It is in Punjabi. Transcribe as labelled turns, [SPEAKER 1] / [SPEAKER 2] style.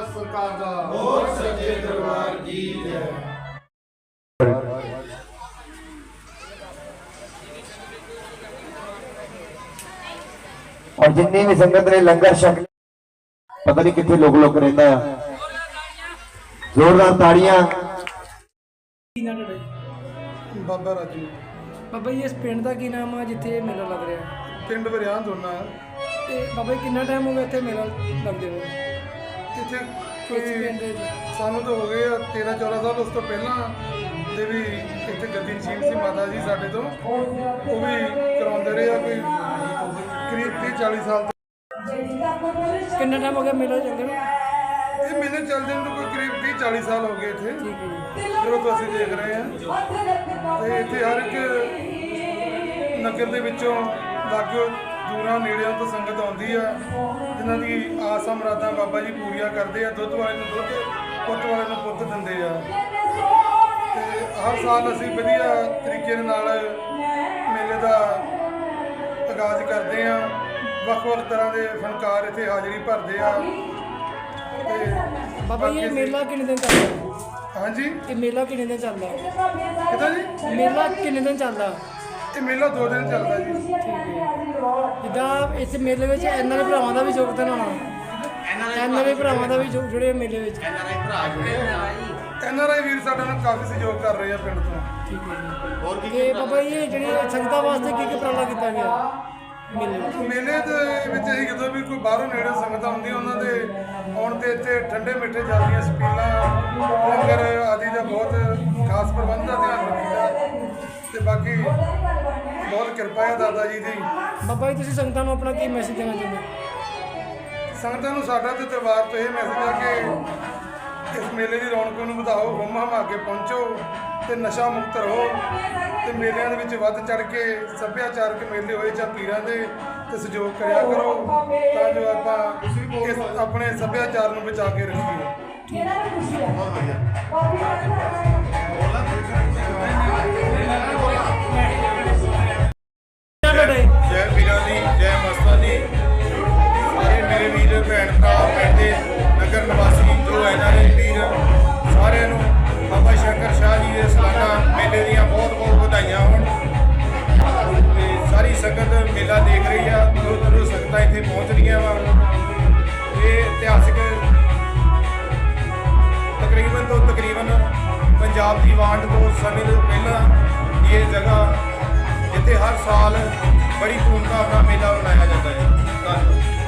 [SPEAKER 1] ਜਨਾਬ ਗੌ ਫਸ ਸਰਕਾਰ ਦਾ।
[SPEAKER 2] ਹੋਰ ਸੱਚੇ ਦਰਬਾਰ ਕੀ ਜੈ।
[SPEAKER 3] ਔਰ ਜਿੰਨੀ ਵੀ ਸੰਗਤ ਨੇ ਲੰਗਰ ਛਕ ਲਿਆ, ਪਤਾ ਨਹੀਂ ਕਿੱਥੇ ਲੋਕ ਲੋਕ ਰਹਿੰਦਾ ਆ। ਜ਼ੋਰਦਾਰ ਤਾੜੀਆਂ।
[SPEAKER 4] ਕੀ ਨਾਮ ਤੁਹਾਡਾ
[SPEAKER 1] ਬਾਬਾ ਰਾਜੂ।
[SPEAKER 4] ਬਾਬਾ ਜੀ ਇਸ ਪਿੰਡ ਦਾ ਕੀ ਨਾਮ ਆ ਜਿੱਥੇ ਇਹ ਮੇਲਾ ਲੱਗ ਰਿਹਾ?
[SPEAKER 1] ਪਿੰਡ ਬਰਿਆਨ ਦੋਨਾ।
[SPEAKER 4] ਤੇ ਬਾਬਾ ਜੀ ਕਿੰਨਾ ਟਾਈਮ ਹੋ ਗਿਆ ਇੱਥੇ ਮੇਲਾ ਲੱਗਦੇ ਹੋਏ ਇਸ
[SPEAKER 1] ਕੋਈ ਸਾਨੂੰ ਤਾਂ ਹੋ ਗਏ 13 14 ਸਾਲ। ਉਸ ਤੋਂ ਪਹਿਲਾਂ ਦੇ ਵੀ ਇੱਥੇ ਗੱਦੀ ਨਸੀਬ ਸੀ ਮਾਤਾ ਜੀ ਸਾਡੇ ਤੋਂ। ਉਹ ਵੀ ਕਰਾਉਂਦੇ ਰਹੇ ਆ ਕੋਈ ਕਰੀਬ 30 40 ਸਾਲ
[SPEAKER 4] ਕਿੰਨਾ ਟਾਈਮ ਹੋ ਗਿਆ ਮੇਲਾ ਚੱਲਦੇ ਨੂੰ?
[SPEAKER 1] ਇਹ ਮੇਲੇ ਚੱਲਦੇ ਨੂੰ ਕੋਈ ਕਰੀਬ 30 40 ਸਾਲ ਹੋ ਗਏ ਇੱਥੇ।
[SPEAKER 4] ਠੀਕ ਹੈ ਜੀ।
[SPEAKER 1] ਜੋ ਤੋਂ ਅਸੀਂ ਦੇਖ ਰਹੇ ਹਾਂ। ਤੇ ਇੱਥੇ ਹਰ ਇੱਕ ਨਗਰ ਦੇ ਵਿੱਚੋਂ ਲਾਗਿਓ ਦੂਰਾਂ ਨੇੜਿਆਂ ਤੋਂ ਸੰਗਤ ਆਉਂਦੀ ਆ ਜਿਨ੍ਹਾਂ ਦੀ ਆਸਾਂ ਮੁਰਾਦਾਂ ਬਾਬਾ ਜੀ ਪੂਰੀਆਂ ਕਰਦੇ ਆ ਦੁੱਧ ਵਾਲੇ ਨੂੰ ਦੁੱਧ ਪੁੱਤ ਵਾਲੇ ਨੂੰ ਪੁੱਤ ਦਿੰਦੇ ਆ। ਤੇ ਹਰ ਸਾਲ ਅਸੀਂ ਵਧੀਆ ਤਰੀਕੇ ਨਾਲ ਮੇਲੇ ਦਾ ਆਗਾਜ਼ ਕਰਦੇ ਆ। ਵੱਖ-ਵੱਖ ਤਰ੍ਹਾਂ ਦੇ ਫਨਕਾਰ ਇੱਥੇ ਹਾਜ਼ਰੀ ਭਰਦੇ ਆ। ਤੇ
[SPEAKER 4] ਬਾਬਾ ਜੀ ਇਹ ਮੇਲਾ ਕਿੰਨੇ ਦਿਨ ਚੱਲਦਾ?
[SPEAKER 1] ਹਾਂਜੀ?
[SPEAKER 4] ਇਹ ਮੇਲਾ ਕਿੰਨੇ ਦਿਨ ਚੱਲਦਾ?
[SPEAKER 1] ਕਿਦਾਂ ਜੀ?
[SPEAKER 4] ਮੇਲਾ ਕਿੰਨੇ ਦਿਨ ਚੱਲਦਾ?
[SPEAKER 1] ਇਹ ਮੇਲਾ ਦੋ ਦਿਨ ਚੱਲਦਾ ਜੀ।
[SPEAKER 4] ਜਿੱਦਾਂ ਇਸ ਮੇਲੇ ਵਿੱਚ ਐਨਆਰਆਈ ਭਰਾਵਾਂ ਦਾ ਵੀ ਯੋਗਦਾਨ ਹੋਣਾ। ਐਨਆਰਆਈ ਭਰਾਵਾਂ ਦਾ ਵੀ ਜੋ- ਜੁੜੇ ਮੇਲੇ ਵਿੱਚ।
[SPEAKER 1] ਐਨ ਆਰ ਆਈ ਵੀਰ ਸਾਡੇ ਨਾਲ ਕਾਫੀ ਸਹਿਯੋਗ ਕਰ ਰਹੇ ਆ ਪਿੰਡ ਤੋਂ।
[SPEAKER 4] ਠੀਕ ਹੈ ਜੀ। ਤੇ ਬਾਬਾ ਜੀ ਇਹ ਜਿਹੜੀ ਸੰਗਤਾਂ ਵਾਸਤੇ ਕੀ ਕੀ ਉਪਰਾਲਾ ਕੀਤਾ ਗਿਆ? ਮੇਲੇ ਵਿੱਚ।
[SPEAKER 1] ਮੇਲੇ ਦੇ ਵਿੱਚ ਅਸੀਂ ਜਦੋਂ ਵੀ ਕੋਈ ਬਾਹਰੋਂ ਨੇੜੇ ਸੰਗਤਾਂ ਹੁੰਦੀਆਂ ਉਹਨਾਂ ਦੇ ਆਉਣ ਤੇ ਇੱਥੇ ਠੰਡੇ ਮਿੱਠੇ ਜਲਦੀਆਂ ਸਪੀਲਾਂ ਲੰਗਰ ਆਦਿ ਦਾ ਬਹੁਤ ਖਾਸ ਪ੍ਰਬੰਧ ਦਾ ਧਿਆਨ ਰੱਖੀਦਾ ਤੇ ਬਾਕੀ ਬਹੁਤ ਕਿਰਪਾ ਹੈ ਦਾਦਾ ਜੀ ਦੀ।
[SPEAKER 4] ਬਾਬਾ ਜੀ ਤੁਸੀਂ ਸੰਗਤਾਂ ਨੂੰ ਆਪਣਾ ਕੀ ਮੈਸੇਜ ਦੇਣਾ ਚਾਹੁੰਦੇ ਹੋ?
[SPEAKER 1] ਸੰਗਤਾਂ ਨੂੰ ਸਾਡਾ ਤੇ ਦਰਬਾਰ ਤੋਂ ਇਹ ਮੈਸੇਜ ਆ ਕਿ ਇਸ ਮੇਲੇ ਦੀ ਰੌਣਕ ਨੂੰ ਵਧਾਓ ਹੁਮ ਹਮਾ ਕੇ ਪਹੁੰਚੋ ਤੇ ਨਸ਼ਾ ਮੁਕਤ ਰਹੋ ਤੇ ਮੇਲਿਆਂ ਦੇ ਵਿੱਚ ਵੱਧ ਚੜ ਕੇ ਸੱਭਿਆਚਾਰਕ ਮੇਲੇ ਹੋਏ ਜਾਂ ਪੀਰਾਂ ਦੇ ਤੇ ਸਹਿਯੋਗ ਕਰਿਆ ਕਰੋ ਤਾਂ ਜੋ ਆਪਾਂ ਇਸ ਆਪਣੇ ਸੱਭਿਆਚਾਰ ਨੂੰ ਬਚਾ ਕੇ ਰੱਖੀਏ।
[SPEAKER 2] ਇੱਥੇ ਪਹੁੰਚ ਰਹੀਆਂ ਵਾ। ਇਹ ਇਤਿਹਾਸਿਕ ਤਕਰੀਬਨ ਤੋਂ ਤਕਰੀਬਨ ਪੰਜਾਬ ਦੀ ਵੰਡ ਤੋਂ ਸਮੇਂ ਤੋਂ ਪਹਿਲਾਂ ਇਹ ਜਗ੍ਹਾ ਜਿੱਥੇ ਹਰ ਸਾਲ ਬੜੀ ਧੂਮਧਾਮ ਨਾਲ ਮੇਲਾ ਮਨਾਇਆ ਜਾਂਦਾ ਹੈ। ਧੰਨਵਾਦ।